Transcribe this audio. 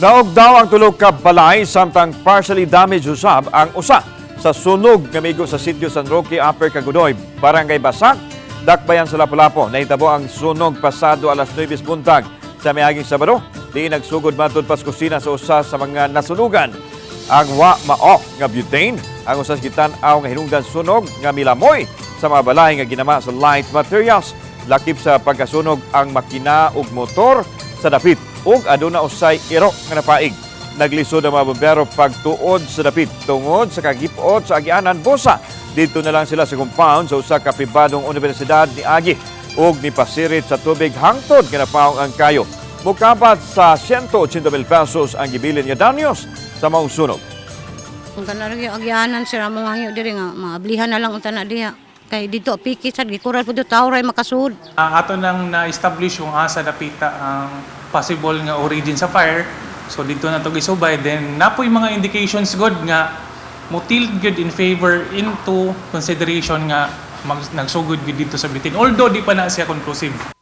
Naog daw ang tulog ka balay samtang partially damaged usab ang usa sa sunog nga migo sa sitio San Roque, Upper Cagudoy, Barangay Basak, Dakbayan sa Lapu-Lapu. Nahitabo ang sunog pasado alas 9 buntag sa miaging Sabado. Di nagsugod matod pas sa usa sa mga nasunugan. Ang wa mao nga butane ang usas gitan-aw nga hinungdan sunog nga milamoy sa mga balay nga ginama sa light materials. Lakip sa pagkasunog ang makina ug motor sa dapit ug aduna usay iro nga napaig. Naglisod ang mga bombero pagtuod sa dapit tungod sa kagipot sa agianan busa. Dito na lang sila sa compound sa usa ka pribadong universidad ni Agi ug ni pasirit sa tubig hangtod nga ang kayo. Mukapat sa 180 mil pesos ang gibilin nga danyos sa maong sunog. Ang kanarang yung agyanan sila mga hangyo diri nga maablihan na lang unta na diha. Kay dito piki sad gikural pud tawray makasud. Ah, ato nang na-establish yung asa dapita ang possible nga origin sa fire. So dito na to gisubay then napoy mga indications good nga motil good in favor into consideration nga mag, nagsugod gyud dito sa bitin. Although di pa na siya conclusive.